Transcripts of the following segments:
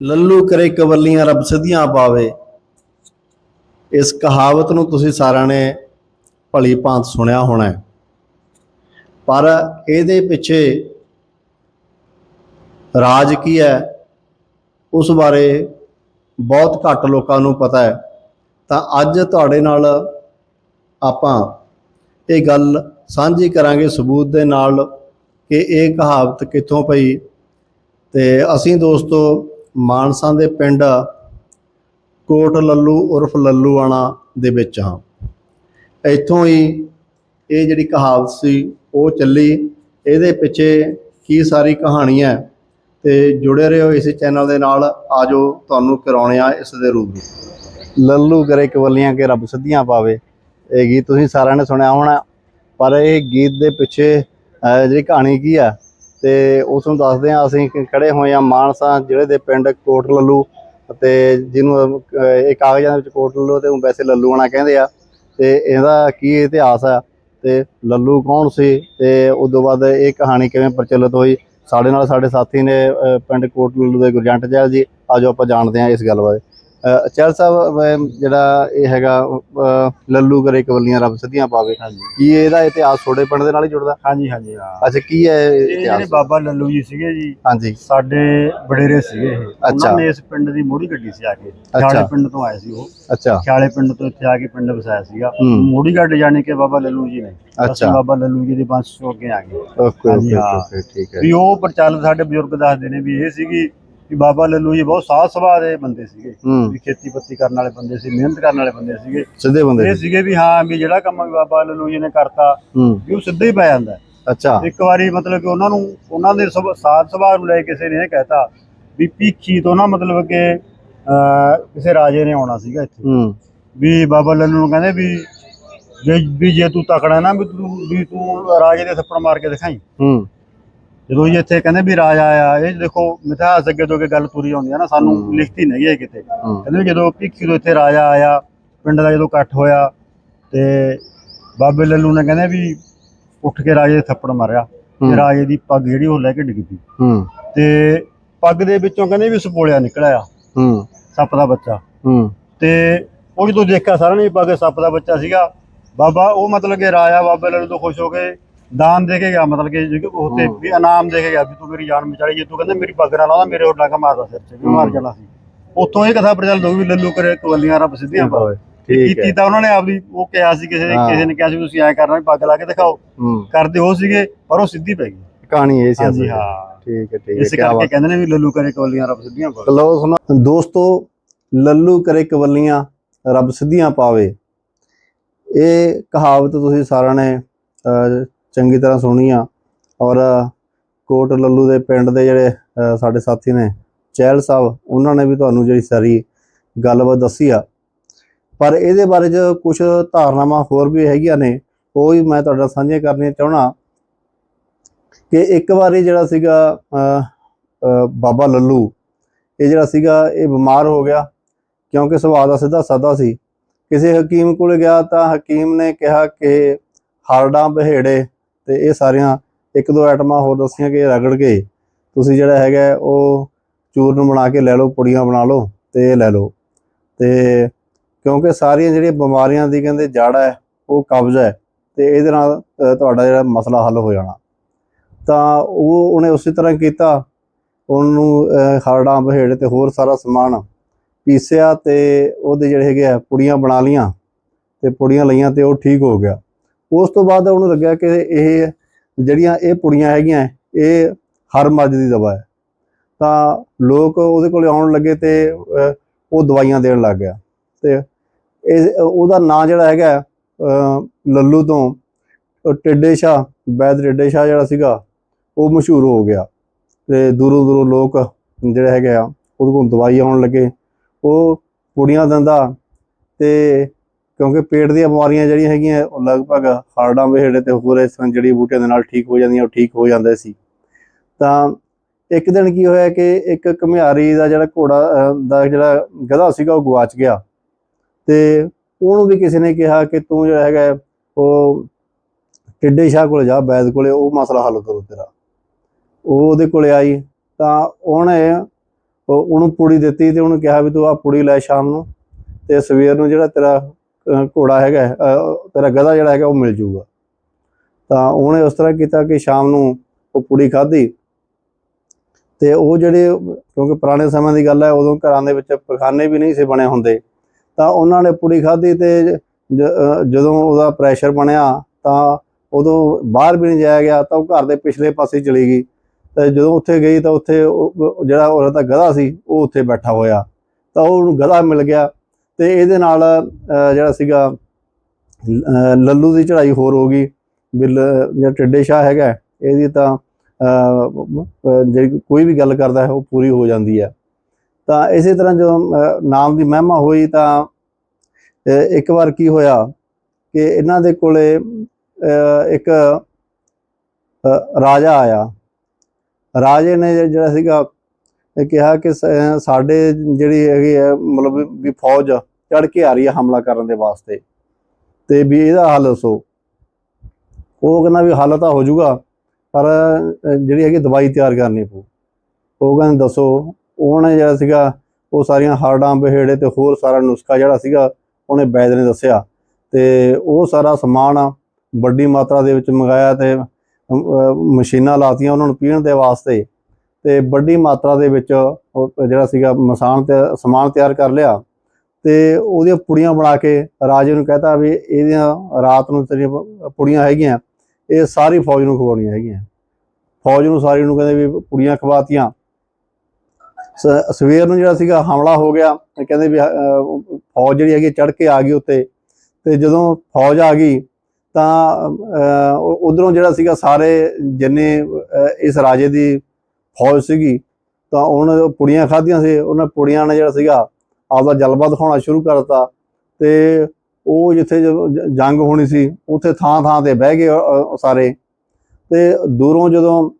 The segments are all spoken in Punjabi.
ਲੱਲੂ ਕਰੇ ਕਵੱਲੀਆਂ ਰੱਬ ਸਿੱਧੀਆਂ ਪਾਵੇ। ਇਸ ਕਹਾਵਤ ਨੂੰ ਤੁਸੀਂ ਸਾਰਿਆਂ ਨੇ ਭਲੀ ਭਾਂਤ ਸੁਣਿਆ ਹੋਣਾ ਪਰ ਇਹਦੇ ਪਿੱਛੇ ਰਾਜ ਕੀ ਹੈ, ਉਸ ਬਾਰੇ ਬਹੁਤ ਘੱਟ ਲੋਕਾਂ ਨੂੰ ਪਤਾ ਹੈ। ਤਾਂ ਅੱਜ ਤੁਹਾਡੇ ਨਾਲ ਆਪਾਂ ਇਹ ਗੱਲ ਸਾਂਝੀ ਕਰਾਂਗੇ ਸਬੂਤ ਦੇ ਨਾਲ ਕਿ ਇਹ ਕਹਾਵਤ ਕਿੱਥੋਂ ਪਈ। ਤੇ ਅਸੀਂ ਦੋਸਤੋ ਮਾਨਸਾ ਦੇ ਪਿੰਡ ਕੋਟ ਲੱਲੂ ਉਰਫ ਲੱਲੂਆਣਾ ਦੇ ਵਿੱਚ ਹਾਂ। ਇੱਥੋਂ ਹੀ ਇਹ ਜਿਹੜੀ ਕਹਾਵਤ ਸੀ, ਉਹ ਚੱਲੀ। ਇਹਦੇ ਪਿੱਛੇ ਕੀ ਸਾਰੀ ਕਹਾਣੀ ਹੈ, ਤੇ ਜੁੜੇ ਰਹੋ ਇਸ ਚੈਨਲ ਦੇ ਨਾਲ। ਆਜੋ ਤੁਹਾਨੂੰ ਕਰਾਉਣੇ ਆ ਇਸ ਦੇ ਰੂਬਰੂ ਲੱਲੂ ਕਰੇ ਕਵਲੀਆਂ ਕੇ ਰੱਬ ਸਿੱਧੀਆਂ ਪਾਵੇ। ਇਹ ਗੀਤ ਤੁਸੀਂ ਸਾਰਿਆਂ ਨੇ ਸੁਣਿਆ ਹੋਣਾ, ਪਰ ਇਹ ਗੀਤ ਦੇ ਪਿੱਛੇ ਜਿਹੜੀ ਕਹਾਣੀ ਕੀ ਆ ਤੇ ਉਸ ਨੂੰ ਦੱਸਦੇ ਹਾਂ, ਅਸੀਂ ਖੜੇ ਹੋਏ ਹਾਂ ਮਾਨਸਾ ਜ਼ਿਲ੍ਹੇ ਦੇ ਪਿੰਡ ਕੋਟ ਲੱਲੂ ਤੇ ਜਿਹਨੂੰ ਇਹ ਕਾਗਜ਼ਾਂ ਦੇ ਵਿੱਚ ਕੋਟ ਲੱਲੂ ਤੇ ਊਂ ਵੈਸੇ ਲੱਲੂਆਣਾ ਕਹਿੰਦੇ ਆ ਤੇ ਇਹਦਾ ਕੀ ਇਤਿਹਾਸ ਆ ਤੇ ਲੱਲੂ ਕੌਣ ਸੀ ਤੇ ਉਸ ਤੋਂ ਬਾਅਦ ਇਹ ਕਹਾਣੀ ਕਿਵੇਂ ਪ੍ਰਚਲਿਤ ਹੋਈ? ਸਾਡੇ ਨਾਲ ਸਾਡੇ ਸਾਥੀ ਨੇ ਪਿੰਡ ਕੋਟ ਲੱਲੂ ਦੇ ਗੁਰਜੰਟ ਚਹਿਲ ਜੀ। ਆਜੋ ਆਪਾਂ ਜਾਣਦੇ ਹਾਂ ਇਸ ਗੱਲ ਬਾਰੇ ਅਹ, ਚਹਿਲ ਸਾਹਿਬ ਜਿਹੜਾ ਇਹ ਹੈਗਾ ਲੱਲੂ ਕਰੇ ਕਵਲੀਆਂ ਰੱਬ ਸਿੱਧੀਆਂ ਪਾਵੇ। ਹਾਂਜੀ। ਕੀ ਇਹਦਾ ਇਤਿਹਾਸ ਛੋੜੇ ਪਿੰਡ ਦੇ ਨਾਲ ਹੀ ਜੁੜਦਾ? ਹਾਂਜੀ ਹਾਂਜੀ ਹਾਂ। ਅੱਛਾ ਕੀ ਹੈ ਇਹ ਇਹ ਜਿਹੜੇ ਇਤਿਹਾਸ ਬਾਬਾ ਲੱਲੂ ਜੀ ਸੀਗੇ ਜੀ ਹਾਂਜੀ। ਸਾਡੇ ਵਡੇਰੇ ਸੀਗੇ ਇਹ। ਅੱਛਾ। ਉਹਨਾਂ ਨੇ ਇਸ ਪਿੰਡ ਦੀ ਮੋੜੀ ਗੱਡੀ ਸੀ ਆ ਕੇ। ਖਿਆਲੇ ਪਿੰਡ ਤੋਂ ਆਏ ਸੀ ਉਹ। ਅੱਛਾ। ਖਿਆਲੇ ਪਿੰਡ ਤੋਂ ਇੱਥੇ ਆ ਕੇ ਪਿੰਡ ਵਸਾਇਆ ਸੀਗਾ। ਹੂੰ। ਮੋੜੀ ਗੱਡ ਜਾਣੇ ਕਿ ਬਾਬਾ ਲੱਲੂ ਜੀ ਨੇ। ਅਸੀਂ ਅੱਛਾ। ਬਾਬਾ ਲੱਲੂ ਜੀ ਦੇ ਬੰਸ਼ ਤੋਂ ਅੱਗੇ ਆ ਗਏ। ਓਕੇ ਹਾਂਜੀ, ਓਕੇ ਹਾਂ। ਓਕੇ ਠੀਕ ਹੈ। ਵੀ ਉਹ ਪ੍ਰਚਲਿਤ ਸਾਡੇ ਬਜ਼ੁਰਗ ਦੱਸਦੇ ਨੇ ਵੀ ਇਹ ਸੀਗੀ ਵੀ ਬਾਬਾ ਲੱਲੂ ਜੀ ਬਹੁਤ ਸਾਧ ਸੁਭਾਅ ਦੇ ਬੰਦੇ ਸੀਗੇ। ਵੀ ਖੇਤੀ ਪੱਤੀ ਕਰਨ ਵਾਲੇ ਬੰਦੇ ਸੀ ਮਿਹਨਤ ਕਰਨ ਵਾਲੇ ਬੰਦੇ ਸੀਗੇ। ਸਿੱਧੇ ਬੰਦੇ ਇਹ ਸੀਗੇ ਵੀ ਹਾਂ ਵੀ ਜਿਹੜਾ ਕੰਮ ਵੀ ਬਾਬਾ ਲੱਲੂ ਜੀ ਨੇ ਕਰਤਾ ਵੀ ਉਹ ਸਿੱਧਾ ਹੀ ਪੈ ਜਾਂਦਾ। ਅੱਛਾ। ਇੱਕ ਵਾਰੀ ਮਤਲਬ ਕਿ ਉਹਨਾਂ ਨੂੰ ਉਹਨਾਂ ਦੇ ਸਾਧ ਸੁਭਾਅ ਨੂੰ ਲੈ ਕੇ ਕਿਸੇ ਨੇ ਇਹ ਕਹਿਤਾ ਵੀ ਭੀਖੀ ਤੋਂ ਨਾ ਮਤਲਬ ਕਿ ਕਿਸੇ ਰਾਜੇ ਨੇ ਆਉਣਾ ਸੀਗਾ ਇੱਥੇ। ਵੀ ਬਾਬਾ ਲੱਲੂ ਨੂੰ ਕਹਿੰਦੇ ਵੀ ਜੇ ਵੀ ਜੇ ਤੂੰ ਤਕੜਾ ਨਾ ਵੀ ਤੂੰ ਵੀ ਤੂੰ ਰਾਜੇ ਦੇ ਥੱਪੜ ਮਾਰ ਕੇ ਦਿਖਾਈ। ਹੂੰ। ਜਦੋਂ ਜੀ ਇੱਥੇ ਕਹਿੰਦੇ ਵੀ ਰਾਜਾ ਆਇਆ ਇਹ ਦੇਖੋ ਮਿਥਿਹਾਸ ਅੱਗੇ ਤੋਂ ਅੱਗੇ ਗੱਲ ਤੁਰੀ ਆਉਂਦੀ ਹੈ ਨਾ ਸਾਨੂੰ। ਲਿਖਤੀ ਨਹੀਂ ਹੈ ਕਿਤੇ। ਕਹਿੰਦੇ ਵੀ ਜਦੋਂ ਭੀਖੀ ਤੋਂ ਇੱਥੇ ਰਾਜਾ ਆਇਆ ਪਿੰਡ ਦਾ ਜਦੋਂ ਇਕੱਠ ਹੋਇਆ ਤੇ ਬਾਬੇ ਲੱਲੂ ਨੇ ਕਹਿੰਦੇ ਵੀ ਉੱਠ ਕੇ ਰਾਜੇ ਦੇ ਥੱਪੜ ਮਾਰਿਆ ਤੇ। ਰਾਜੇ ਦੀ ਪੱਗ ਜਿਹੜੀ ਉਹ ਲੈ ਕੇ ਡਿੱਗ ਪਈ। ਹੂੰ। ਤੇ ਪੱਗ ਦੇ ਵਿੱਚੋਂ ਕਹਿੰਦੇ ਵੀ ਸਪੋਲਿਆ ਨਿਕਲਿਆ ਹੂੰ। ਸੱਪ ਦਾ ਬੱਚਾ। ਹੂੰ। ਤੇ ਉਹ ਜਦੋਂ ਦੇਖਿਆ ਸਾਰਿਆਂ ਨੇ ਪੱਗ ਸੱਪ ਦਾ ਬੱਚਾ ਸੀਗਾ ਬਾਬਾ ਉਹ ਮਤਲਬ ਕਿ ਰਾਜਾ ਬਾਬੇ ਲੱਲੂ ਤੋਂ ਖੁਸ਼ ਹੋ ਕੇ ਦਾਨ ਦੇ ਕੇ ਗਿਆ ਮਤਲਬ ਕਿ ਜੇ ਉਹ ਤੇ ਹੂੰ। ਵੀ ਇਨਾਮ ਦੇ ਕੇ ਗਿਆ ਵੀ ਤੂੰ ਮੇਰੀ ਜਾਨ ਬਚਾਈ ਜੇ ਤੂੰ ਕਹਿੰਦਾ ਮੇਰੀ ਪੱਗ ਨਾਲ ਲਾਉਂਦਾ ਮੇਰੇ ਹੋਰ ਡਾਂਗਾ ਮਾਰਦਾ ਸਿਰ 'ਚ ਵੀ ਮਾਰ। ਜਾਣਾ ਸੀ। ਉੱਥੋਂ ਇਹ ਕਥਾ ਪ੍ਰਚਲਿਤ ਹੋ ਗਈ ਵੀ ਲੱਲੂ ਕਰੇ ਕਵਲੀਆਂ ਰੱਬ ਸਿੱਧੀਆਂ ਪਾਵੇ। ਕੀਤੀ ਤਾਂ ਉਹਨਾਂ ਨੇ ਆਪਦੀ ਉਹ ਕਿਹਾ ਸੀ ਕਿਸੇ ਨੇ। ਕਿਸੇ ਨੇ ਕਿਹਾ ਸੀ ਤੁਸੀਂ ਐਂ ਕਰਨਾ ਪੱਗ ਲਾ ਕੇ ਦਿਖਾਓ। ਕਰਦੇ ਹੋ ਸੀਗੇ ਪਰ ਉਹ ਸਿੱਧੀ ਪੈ ਗਈ। ਕਹਾਣੀ ਇਹ ਸੀ ਹਾਂਜੀ। ਹਾਂ। ਠੀਕ ਹੈ ਠੀਕ ਹੈ ਇਸ ਕਰਕੇ ਕਹਿੰਦੇ ਨੇ ਵੀ ਲੱਲੂ ਕਰੇ ਕਵਲੀਆਂ ਰੱਬ ਸਿੱਧੀਆਂ ਪਾਵੇ। ਲਓ ਸੁਣੋ ਦੋਸਤੋ ਲੱਲੂ ਕਰੇ ਕਵੱਲੀਆਂ ਰੱਬ ਸਿੱਧੀਆਂ ਪਾਵੇ। ਇਹ ਕਹਾਵਤ ਤੁਸੀਂ ਸਾਰਿਆਂ ਨੇ ਚੰਗੀ ਤਰ੍ਹਾਂ ਸੁਣੀ ਆ ਔਰ ਕੋਟ ਲੱਲੂ ਦੇ ਪਿੰਡ ਦੇ ਜਿਹੜੇ ਸਾਡੇ ਸਾਥੀ ਨੇ, ਚਹਿਲ ਸਾਹਿਬ, ਉਹਨਾਂ ਨੇ ਵੀ ਤੁਹਾਨੂੰ ਜਿਹੜੀ ਸਾਰੀ ਗੱਲਬਾਤ ਦੱਸੀ ਆ। ਪਰ ਇਹਦੇ ਬਾਰੇ ਚ ਕੁਝ ਧਾਰਨਾਵਾਂ ਹੋਰ ਵੀ ਹੈਗੀਆਂ ਨੇ, ਉਹ ਵੀ ਮੈਂ ਤੁਹਾਡੇ ਨਾਲ ਸਾਂਝੀਆਂ ਕਰਨੀਆਂ ਚਾਹਣਾ ਕਿ ਇੱਕ ਵਾਰੀ ਜਿਹੜਾ ਸੀਗਾ ਬਾਬਾ ਲੱਲੂ, ਇਹ ਜਿਹੜਾ ਸੀਗਾ, ਇਹ ਬਿਮਾਰ ਹੋ ਗਿਆ। ਕਿਉਂਕਿ ਸੁਭਾਅ ਦਾ ਸਿੱਧਾ ਸਾਦਾ ਸੀ। ਕਿਸੇ ਹਕੀਮ ਕੋਲ ਗਿਆ ਤਾਂ ਹਕੀਮ ਨੇ ਕਿਹਾ ਕਿ ਹਰਡਾਂ ਬਹੇੜੇ ਤੇ ਇਹ ਸਾਰੀਆਂ ਇੱਕ ਦੋ ਆਈਟਮਾਂ ਹੋਰ ਦੱਸੀਆਂ ਕਿ ਰਗੜ ਕੇ ਤੁਸੀਂ ਜਿਹੜਾ ਹੈਗਾ ਉਹ ਚੂਰਨ ਬਣਾ ਕੇ ਲੈ ਲਓ ਪੁੜੀਆਂ ਬਣਾ ਲਓ ਤੇ ਲੈ ਲਓ। ਤੇ ਕਿਉਂਕਿ ਸਾਰੀਆਂ ਜਿਹੜੀਆਂ ਬਿਮਾਰੀਆਂ ਦੀ ਕਹਿੰਦੇ ਜੜ ਹੈ ਉਹ ਕਬਜ਼ ਹੈ ਤੇ ਇਹਦੇ ਨਾਲ ਤੁਹਾਡਾ ਜਿਹੜਾ ਮਸਲਾ ਹੱਲ ਹੋ ਜਾਣਾ। ਤਾਂ ਉਹ ਉਹਨੇ ਉਸੇ ਤਰ੍ਹਾਂ ਕੀਤਾ ਉਹਨੂੰ ਅਹ, ਬਹੇੜ ਤੇ ਹੋਰ ਸਾਰਾ ਸਮਾਨ ਪੀਸਿਆ ਤੇ ਉਹਦੇ ਜਿਹੜੇ ਹੈਗੇ ਆ ਪੁੜੀਆਂ ਬਣਾ ਲੀਆਂ ਤੇ ਪੁੜੀਆਂ ਲਈਆਂ ਤੇ ਉਹ ਠੀਕ ਹੋ ਗਿਆ। ਉਸ ਤੋਂ ਬਾਅਦ ਉਹਨੂੰ ਲੱਗਿਆ ਕਿ ਇਹ ਜਿਹੜੀਆਂ ਇਹ ਪੁੜੀਆਂ ਹੈਗੀਆਂ, ਇਹ ਹਰ ਮੱਝ ਦੀ ਦਵਾ ਹੈ। ਤਾਂ ਲੋਕ ਉਹਦੇ ਕੋਲ ਆਉਣ ਲੱਗੇ ਤੇ ਉਹ ਦਵਾਈਆਂ ਦੇਣ ਲੱਗ ਗਿਆ। ਤੇ ਇਹ, ਉਹਦਾ ਨਾਂ ਜਿਹੜਾ ਹੈਗਾ ਲੱਲੂ ਤੋਂ, ਉਹ ਟਿੱਡੇ ਸ਼ਾਹ ਵੈਦ ਟਿੱਡੇ ਸ਼ਾਹ ਜਿਹੜਾ ਸੀਗਾ, ਉਹ ਮਸ਼ਹੂਰ ਹੋ ਗਿਆ। ਤੇ ਦੂਰੋਂ ਦੂਰੋਂ ਲੋਕ ਜਿਹੜੇ ਹੈਗੇ ਆ, ਉਹਦੇ ਕੋਲ ਦਵਾਈ ਆਉਣ ਲੱਗੇ। ਉਹ ਪੁੜੀਆਂ ਦਿੰਦਾ ਤੇ ਕਿਉਂਕਿ ਪੇਟ ਦੀਆਂ ਬਿਮਾਰੀਆਂ ਜਿਹੜੀਆਂ ਹੈਗੀਆਂ, ਉਹ ਲਗਭਗ ਹਾਰਡਾਂ ਵੇਹੜੇ ਤੇ ਹੋਰ ਇਸ ਤਰ੍ਹਾਂ ਜੜੀ ਬੂਟੀਆਂ ਦੇ ਨਾਲ ਠੀਕ ਹੋ ਜਾਂਦੀਆਂ, ਉਹ ਠੀਕ ਹੋ ਜਾਂਦੇ ਸੀ। ਤਾਂ ਇੱਕ ਦਿਨ ਕੀ ਹੋਇਆ ਕਿ ਇੱਕ ਘਮਿਆਰੀ ਦਾ ਜਿਹੜਾ ਘੋੜਾ ਦਾ ਜਿਹੜਾ ਗਧਾ ਸੀਗਾ, ਉਹ ਗਵਾਚ ਗਿਆ। ਤੇ ਉਹਨੂੰ ਵੀ ਕਿਸੇ ਨੇ ਕਿਹਾ ਕਿ ਤੂੰ ਜਿਹੜਾ ਹੈਗਾ, ਉਹ ਟਿੱਡੇ ਸ਼ਾਹ ਕੋਲ ਜਾ, ਬੈਦ ਕੋਲੇ, ਉਹ ਮਸਲਾ ਹੱਲ ਕਰੋ ਤੇਰਾ। ਉਹ ਉਹਦੇ ਕੋਲੇ ਆਈ, ਤਾਂ ਉਹਨੇ ਉਹਨੂੰ ਪੁੜੀ ਦਿੱਤੀ ਤੇ ਉਹਨੂੰ ਕਿਹਾ ਵੀ ਤੂੰ ਆ ਪੁੜੀ ਲੈ ਸ਼ਾਮ ਨੂੰ ਤੇ ਸਵੇਰ ਨੂੰ ਜਿਹੜਾ ਤੇਰਾ ਘੋੜਾ ਹੈਗਾ ਤੇਰਾ ਗਧਾ ਜਿਹੜਾ ਹੈਗਾ ਉਹ ਮਿਲ ਜੂਗਾ। ਤਾਂ ਉਹਨੇ ਉਸ ਤਰ੍ਹਾਂ ਕੀਤਾ ਕਿ ਸ਼ਾਮ ਨੂੰ ਉਹ ਪੁੜੀ ਖਾਧੀ ਤੇ ਉਹ ਜਿਹੜੇ, ਕਿਉਂਕਿ ਪੁਰਾਣੇ ਸਮੇਂ ਦੀ ਗੱਲ ਹੈ, ਉਦੋਂ ਘਰਾਂ ਦੇ ਵਿੱਚ ਪਖਾਨੇ ਵੀ ਨਹੀਂ ਸੀ ਬਣੇ ਹੁੰਦੇ। ਤਾਂ ਉਹਨਾਂ ਨੇ ਪੁੜੀ ਖਾਧੀ ਤੇ ਜਦੋਂ ਉਹਦਾ ਪ੍ਰੈਸ਼ਰ ਬਣਿਆ, ਤਾਂ ਉਦੋਂ ਬਾਹਰ ਵੀ ਨਹੀਂ ਜਾਇਆ ਗਿਆ, ਤਾਂ ਉਹ ਘਰ ਦੇ ਪਿਛਲੇ ਪਾਸੇ ਚਲੀ ਗਈ। ਤੇ ਜਦੋਂ ਉੱਥੇ ਗਈ ਤਾਂ ਉੱਥੇ ਜਿਹੜਾ ਉਹਦਾ ਗਧਾ ਸੀ, ਉਹ ਉੱਥੇ ਬੈਠਾ ਹੋਇਆ। ਤਾਂ ਉਹਨੂੰ ਗਧਾ ਮਿਲ ਗਿਆ। ਤੇ ਇਹਦੇ ਨਾਲ ਜਿਹੜਾ ਸੀਗਾ ਅਹ, ਲੱਲੂ ਦੀ ਚੜ੍ਹਾਈ ਹੋਰ ਹੋ ਗਈ ਬਿੱਲ ਜਿਹੜਾ ਟਿੱਡੇ ਸ਼ਾਹ ਹੈਗਾ ਇਹਦੀ ਤਾਂ ਅਹ, ਜਿਹੜੀ ਕੋਈ ਵੀ ਗੱਲ ਕਰਦਾ ਹੈ ਉਹ ਪੂਰੀ ਹੋ ਜਾਂਦੀ ਹੈ। ਤਾਂ ਇਸੇ ਤਰ੍ਹਾਂ ਜਦੋਂ ਨਾਮ ਦੀ ਮਹਿਮਾ ਹੋਈ ਤਾਂ ਇੱਕ ਵਾਰ ਕੀ ਹੋਇਆ ਕਿ ਇਹਨਾਂ ਦੇ ਕੋਲੇ ਇੱਕ ਰਾਜਾ ਆਇਆ। ਰਾਜੇ ਨੇ ਜਿਹੜਾ ਸੀਗਾ ਕਿਹਾ ਕਿ ਸ- ਸਾਡੇ ਜਿਹੜੀ ਹੈਗੀ ਹੈ, ਮਤਲਬ ਵੀ- ਫੌਜ ਚੜ ਕੇ ਆ ਰਹੀ ਹੈ ਹਮਲਾ ਕਰਨ ਦੇ ਵਾਸਤੇ। ਤੇ ਵੀ ਇਹਦਾ ਹੱਲ ਦੱਸੋ। ਉਹ ਕਹਿੰਦਾ ਵੀ ਹੱਲ ਤਾਂ ਹੋ ਜਾਊਗਾ, ਪਰ ਜਿਹੜੀ ਹੈਗੀ ਦਵਾਈ ਤਿਆਰ ਕਰਨੀ ਪਊ। ਉਹ ਕਹਿੰਦੇ ਦੱਸੋ ਉਹਨੇ ਜਿਹੜਾ ਸੀਗਾ, ਉਹ ਸਾਰੀਆਂ ਹਾਰਡਾਂ, ਬਹੇੜੇ ਤੇ ਹੋਰ ਸਾਰਾ ਨੁਸਖਾ ਜਿਹੜਾ ਸੀਗਾ, ਉਹਨੇ ਵੈਦ ਨੇ ਦੱਸਿਆ। ਤੇ ਉਹ ਸਾਰਾ ਸਮਾਨ ਵੱਡੀ ਮਾਤਰਾ ਦੇ ਵਿੱਚ ਮੰਗਾਇਆ ਤੇ ਮਸ਼ੀਨਾਂ ਲਾਤੀਆਂ ਉਹਨਾਂ ਨੂੰ ਪੀਣ ਦੇ ਵਾਸਤੇ। ਤੇ ਵੱਡੀ ਮਾਤਰਾ ਦੇ ਵਿੱਚ ਉਹ ਜਿਹੜਾ ਸੀਗਾ ਮਸਾਨ ਤੇ ਸਮਾਨ ਤਿਆਰ ਕਰ ਲਿਆ ਤੇ ਉਹਦੀਆਂ ਪੁੜੀਆਂ ਬਣਾ ਕੇ ਰਾਜੇ ਨੂੰ ਕਹਤਾ ਵੀ ਇਹਦੀਆਂ ਰਾਤ ਨੂੰ ਤੇਰੀਆਂ ਪੁੜੀਆਂ ਹੈਗੀਆਂ, ਇਹ ਸਾਰੀ ਫੌਜ ਨੂੰ ਖਵਾਉਣੀਆਂ ਹੈਗੀਆਂ। ਫੌਜ ਨੂੰ ਸਾਰੀ ਨੂੰ ਕਹਿੰਦੇ ਵੀ ਪੁੜੀਆਂ ਖਵਾਤੀਆਂ। ਸ- ਸਵੇਰ ਨੂੰ ਜਿਹੜਾ ਸੀਗਾ ਹਮਲਾ ਹੋ ਗਿਆ, ਕਹਿੰਦੇ ਵੀ ਫੌਜ ਜਿਹੜੀ ਹੈਗੀ ਚੜ ਕੇ ਆ ਗਈ ਉੱਤੇ। ਤੇ ਜਦੋਂ ਫੌਜ ਆ ਗਈ, ਤਾਂ ਉਧਰੋਂ ਜਿਹੜਾ ਸੀਗਾ ਸਾਰੇ ਜਿੰਨੇ ਇਸ ਰਾਜੇ ਦੀ ਫੌਜ ਸੀਗੀ, ਤਾਂ ਉਹਨਾਂ ਪੁੜੀਆਂ ਖਾਧੀਆਂ ਸੀ, ਉਹਨਾਂ ਪੁੜੀਆਂ ਨੇ ਜਿਹੜਾ ਸੀਗਾ ਆਪਦਾ ਜਲਵਾ ਦਿਖਾਉਣਾ ਸ਼ੁਰੂ ਕਰਤਾ ਤੇ ਉਹ ਜਿੱਥੇ ਜਦੋਂ ਜੰਗ ਹੋਣੀ ਸੀ, ਉੱਥੇ ਥਾਂ ਥਾਂ ਤੇ ਬਹਿ ਗਏ ਸਾਰੇ ਤੇ ਦੂਰੋਂ ਜਦੋਂ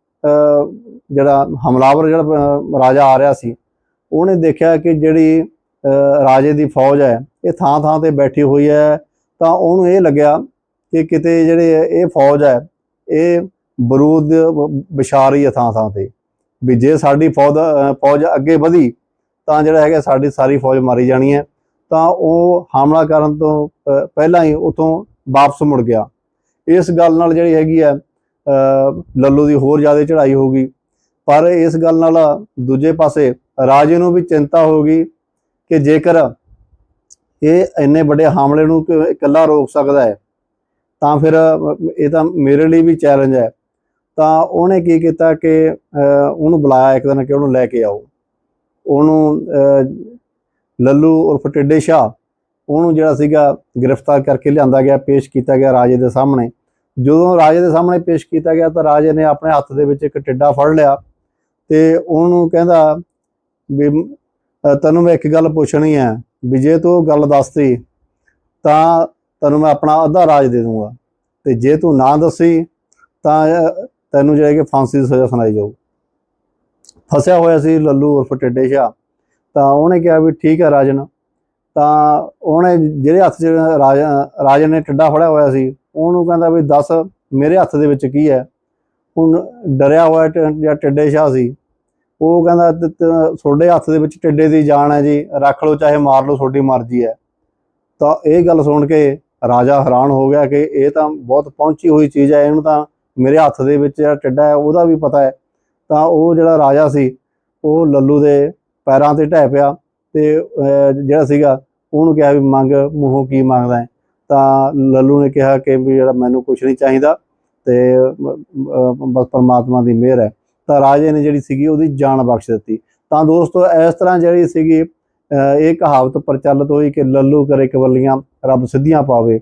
ਜਿਹੜਾ ਹਮਲਾਵਰ ਜਿਹੜਾ ਰਾਜਾ ਆ ਰਿਹਾ ਸੀ, ਉਹਨੇ ਦੇਖਿਆ ਕਿ ਜਿਹੜੀ ਰਾਜੇ ਦੀ ਫੌਜ ਹੈ, ਇਹ ਥਾਂ ਥਾਂ ਤੇ ਬੈਠੀ ਹੋਈ ਹੈ, ਤਾਂ ਉਹਨੂੰ ਇਹ ਲੱਗਿਆ ਕਿ ਕਿਤੇ ਜਿਹੜੇ ਇਹ ਫੌਜ ਹੈ, ਇਹ ਬਰੂਦ ਵਿਛਾ ਰਹੀ ਹੈ ਥਾਂ ਥਾਂ ਤੇ। ਵੀ ਜੇ ਸਾਡੀ ਫੌਜ ਫੌਜ ਅੱਗੇ ਵਧੀ, ਤਾਂ ਜਿਹੜਾ ਹੈਗਾ ਸਾਡੀ ਸਾਰੀ ਫੌਜ ਮਾਰੀ ਜਾਣੀ ਹੈ। ਤਾਂ ਉਹ ਹਮਲਾ ਕਰਨ ਤੋਂ ਪਹਿਲਾਂ ਹੀ ਉਥੋਂ ਵਾਪਸ ਮੁੜ ਗਿਆ। ਇਸ ਗੱਲ ਨਾਲ ਜਿਹੜੀ ਹੈਗੀ ਹੈ ਲੱਲੂ ਦੀ ਹੋਰ ਜ਼ਿਆਦਾ ਚੜ੍ਹਾਈ ਹੋ ਗਈ। ਪਰ ਇਸ ਗੱਲ ਨਾਲ ਦੂਜੇ ਪਾਸੇ ਰਾਜੇ ਨੂੰ ਵੀ ਚਿੰਤਾ ਹੋ ਗਈ ਕਿ ਜੇਕਰ ਇਹ ਇੰਨੇ ਵੱਡੇ ਹਮਲੇ ਨੂੰ ਕਿ ਇਕੱਲਾ ਰੋਕ ਸਕਦਾ ਹੈ, ਤਾਂ ਫਿਰ ਇਹ ਤਾਂ ਮੇਰੇ ਲਈ ਵੀ ਚੈਲੰਜ ਹੈ। ਤਾਂ ਉਹਨੇ ਕੀ ਕੀਤਾ ਕਿ ਉਹਨੂੰ ਬੁਲਾਇਆ ਇੱਕ ਦਿਨ ਕਿ ਉਹਨੂੰ ਲੈ ਕੇ ਆਓ। ਉਹਨੂੰ ਲੱਲੂ ਉਰਫ ਟਿੱਡੇ ਸ਼ਾਹ, ਉਹਨੂੰ ਜਿਹੜਾ ਸੀਗਾ ਗ੍ਰਿਫਤਾਰ ਕਰਕੇ ਲਿਆਂਦਾ ਗਿਆ, ਪੇਸ਼ ਕੀਤਾ ਗਿਆ ਰਾਜੇ ਦੇ ਸਾਹਮਣੇ। ਜਦੋਂ ਰਾਜੇ ਦੇ ਸਾਹਮਣੇ ਪੇਸ਼ ਕੀਤਾ ਗਿਆ ਤਾਂ ਰਾਜੇ ਨੇ ਆਪਣੇ ਹੱਥ ਦੇ ਵਿੱਚ ਇੱਕ ਟਿੱਡਾ ਫੜ ਲਿਆ ਤੇ ਉਹਨੂੰ ਕਹਿੰਦਾ ਵੀ ਤੈਨੂੰ ਮੈਂ ਇੱਕ ਗੱਲ ਪੁੱਛਣੀ ਹੈ ਵੀ ਜੇ ਤੂੰ ਉਹ ਗੱਲ ਦੱਸਦੀ ਤਾਂ ਤੈਨੂੰ ਮੈਂ ਆਪਣਾ ਅੱਧਾ ਰਾਜ ਦੇ ਦੂੰਗਾ। ਤੇ ਜੇ ਤੂੰ ਨਾ ਦੱਸੀ ਤਾਂ ਤੈਨੂੰ ਜਿਹੜਾ ਕਿ ਫਾਂਸੀ ਦੀ ਸਜ਼ਾ ਸੁਣਾਈ ਜਾਊ। ਫਸਿਆ ਹੋਇਆ ਸੀ ਲੱਲੂ ਉਰਫ ਟਿੱਡੇ ਸ਼ਾਹ, ਤਾਂ ਉਹਨੇ ਕਿਹਾ ਵੀ ਠੀਕ ਹੈ ਰਾਜਨ। ਤਾਂ ਉਹਨੇ ਜਿਹੜੇ ਹੱਥ 'ਚ ਰਾਜ, ਰਾਜਨ ਨੇ ਟਿੱਡਾ ਫੜਿਆ ਹੋਇਆ ਸੀ, ਉਹਨੂੰ ਕਹਿੰਦਾ ਵੀ ਦੱਸ ਮੇਰੇ ਹੱਥ ਦੇ ਵਿੱਚ ਕੀ ਹੈ? ਹੁਣ ਡਰਿਆ ਹੋਇਆ ਟ- ਜਿਹੜਾ ਟਿੱਡੇ ਸ਼ਾਹ ਸੀ, ਉਹ ਕਹਿੰਦਾ ਤੁਹਾਡੇ ਹੱਥ ਦੇ ਵਿੱਚ ਟਿੱਡੇ ਦੀ ਜਾਨ ਹੈ ਜੀ, ਰੱਖ ਲਓ ਚਾਹੇ ਮਾਰ ਲਓ ਤੁਹਾਡੀ ਮਰਜ਼ੀ ਹੈ। ਤਾਂ ਇਹ ਗੱਲ ਸੁਣ ਕੇ ਰਾਜਾ ਹੈਰਾਨ ਹੋ ਗਿਆ ਕਿ ਇਹ ਤਾਂ ਬਹੁਤ ਪਹੁੰਚੀ ਹੋਈ ਚੀਜ਼ ਹੈ, ਇਹਨੂੰ ਤਾਂ ਮੇਰੇ ਹੱਥ ਦੇ ਵਿੱਚ ਜਿਹੜਾ ਟਿੱਡਾ ਹੈ, ਉਹਦਾ ਵੀ ਪਤਾ ਹੈ। ਤਾਂ ਉਹ ਜਿਹੜਾ ਰਾਜਾ ਸੀ, ਉਹ ਲੱਲੂ ਦੇ ਪੈਰਾਂ ਤੇ ਢਹਿ ਪਿਆ ਤੇ ਜਿਹੜਾ ਸੀਗਾ, ਉਹਨੂੰ ਕਿਹਾ ਵੀ ਮੰਗ, ਮੂੰਹੋਂ ਕੀ ਮੰਗਦਾ ਹੈ? ਤਾਂ ਲੱਲੂ ਨੇ ਕਿਹਾ ਕਿ ਵੀ ਜਿਹੜਾ ਮੈਨੂੰ ਕੁਝ ਨਹੀਂ ਚਾਹੀਦਾ ਤੇ ਬਸ ਪਰਮਾਤਮਾ ਦੀ ਮਿਹਰ ਹੈ। ਤਾਂ ਰਾਜੇ ਨੇ ਜਿਹੜੀ ਸੀਗੀ, ਉਹਦੀ ਜਾਨ ਬਖਸ਼ ਦਿੱਤੀ। ਤਾਂ ਦੋਸਤੋ, ਇਸ ਤਰ੍ਹਾਂ ਜਿਹੜੀ ਸੀਗੀ ਇਹ ਕਹਾਵਤ ਪ੍ਰਚਲਿਤ ਹੋਈ ਕਿ ਲੱਲੂ ਕਰੇ ਕਵਲੀਆਂ, ਰੱਬ ਸਿੱਧੀਆਂ ਪਾਵੇ।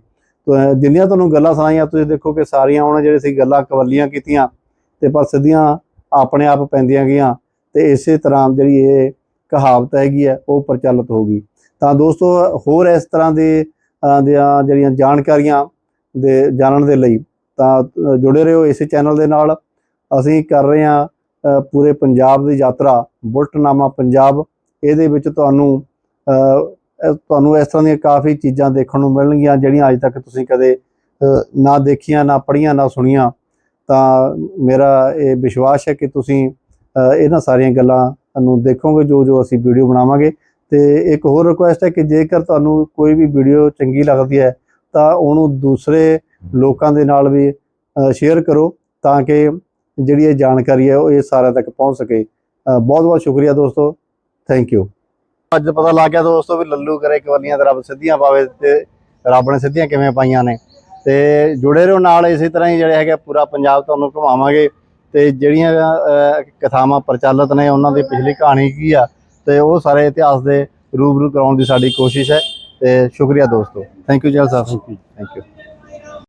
ਜਿੰਨੀਆਂ ਤੁਹਾਨੂੰ ਗੱਲਾਂ ਸੁਣਾਈਆਂ ਤੁਸੀਂ ਦੇਖੋ ਕਿ ਸਾਰੀਆਂ ਉਹਨਾਂ ਜਿਹੜੇ ਸੀ ਗੱਲਾਂ ਕਵਲੀਆਂ ਕੀਤੀਆਂ ਤੇ ਪਰ ਸਿੱਧੀਆਂ ਆਪਣੇ ਆਪ ਪੈਂਦੀਆਂ ਗਈਆਂ ਤੇ ਇਸੇ ਤਰ੍ਹਾਂ ਜਿਹੜੀ ਇਹ ਕਹਾਵਤ ਹੈਗੀ ਹੈ ਉਹ ਪ੍ਰਚਲਿਤ ਹੋ ਗਈ। ਤਾਂ ਦੋਸਤੋ ਹੋਰ ਇਸ ਤਰ੍ਹਾਂ ਦੇ ਦੀਆਂ ਜਿਹੜੀਆਂ ਜਾਣਕਾਰੀਆਂ ਦੇ ਜਾਣਨ ਦੇ ਲਈ ਤਾਂ ਅਹ, ਜੁੜੇ ਰਹੋ ਇਸ ਚੈਨਲ ਦੇ ਨਾਲ। ਅਸੀਂ ਕਰ ਰਹੇ ਹਾਂ ਪੂਰੇ ਪੰਜਾਬ ਦੀ ਯਾਤਰਾ ਬੁਲਟਨਾਮਾ ਪੰਜਾਬ। ਇਹਦੇ ਵਿੱਚ ਤੁਹਾਨੂੰ ਤੁਹਾਨੂੰ ਇਸ ਤਰ੍ਹਾਂ ਦੀਆਂ ਕਾਫੀ ਚੀਜ਼ਾਂ ਦੇਖਣ ਨੂੰ ਮਿਲਣਗੀਆਂ, ਜਿਹੜੀਆਂ ਅੱਜ ਤੱਕ ਤੁਸੀਂ ਕਦੇ ਨਾ ਦੇਖੀਆਂ, ਨਾ ਪੜ੍ਹੀਆਂ, ਨਾ ਸੁਣੀਆਂ। ਤਾਂ ਮੇਰਾ ਇਹ ਵਿਸ਼ਵਾਸ ਹੈ ਕਿ ਤੁਸੀਂ ਇਹਨਾਂ ਸਾਰੀਆਂ ਗੱਲਾਂ ਨੂੰ ਦੇਖੋਗੇ ਜੋ ਜੋ ਅਸੀਂ ਵੀਡੀਓ ਬਣਾਵਾਂਗੇ। ਤੇ ਇੱਕ ਹੋਰ ਰਿਕੁਐਸਟ ਹੈ ਕਿ ਜੇਕਰ ਤੁਹਾਨੂੰ ਕੋਈ ਵੀ ਵੀਡੀਓ ਚੰਗੀ ਲੱਗਦੀ ਹੈ, ਤਾਂ ਉਹਨੂੰ ਦੂਸਰੇ ਲੋਕਾਂ ਦੇ ਨਾਲ ਵੀ ਸ਼ੇਅਰ ਕਰੋ, ਤਾਂ ਕਿ ਜਿਹੜੀ ਇਹ ਜਾਣਕਾਰੀ ਹੈ, ਉਹ ਇਹ ਸਾਰਿਆਂ ਤੱਕ ਪਹੁੰਚ ਸਕੇ। ਬਹੁਤ ਬਹੁਤ ਸ਼ੁਕਰੀਆ ਦੋਸਤੋ। ਥੈਂਕ ਯੂ ਅੱਜ ਪਤਾ ਲੱਗ ਗਿਆ ਦੋਸਤੋ ਵੀ ਲੱਲੂ ਕਰੇ ਕਵਲੀਆਂ ਤੇ ਰੱਬ ਸਿੱਧੀਆਂ ਪਾਵੇ ਤੇ ਰੱਬ ਨੇ ਸਿੱਧੀਆਂ ਕਿਵੇਂ ਪਾਈਆਂ ਨੇ। ਤੇ ਜੁੜੇ ਰਹੋ ਨਾਲ ਇਸੇ ਤਰ੍ਹਾਂ ਹੀ ਜਿਹੜੇ ਹੈਗੇ ਪੂਰਾ ਪੰਜਾਬ ਤੁਹਾਨੂੰ ਘੁਮਾਵਾਂਗੇ। ਤੇ ਜਿਹੜੀਆਂ ਕਥਾਵਾਂ ਪ੍ਰਚਲਿਤ ਨੇ ਉਹਨਾਂ ਦੀ ਪਿਛਲੀ ਕਹਾਣੀ ਕੀ ਆ ਤੇ ਉਹ ਸਾਰੇ ਇਤਿਹਾਸ ਦੇ ਰੂਬਰੂ ਕਰਾਉਣ ਦੀ ਸਾਡੀ ਕੋਸ਼ਿਸ਼ ਹੈ। ਤੇ ਸ਼ੁਕਰੀਆ ਦੋਸਤੋ। Thank you Jail Sahib. Thank you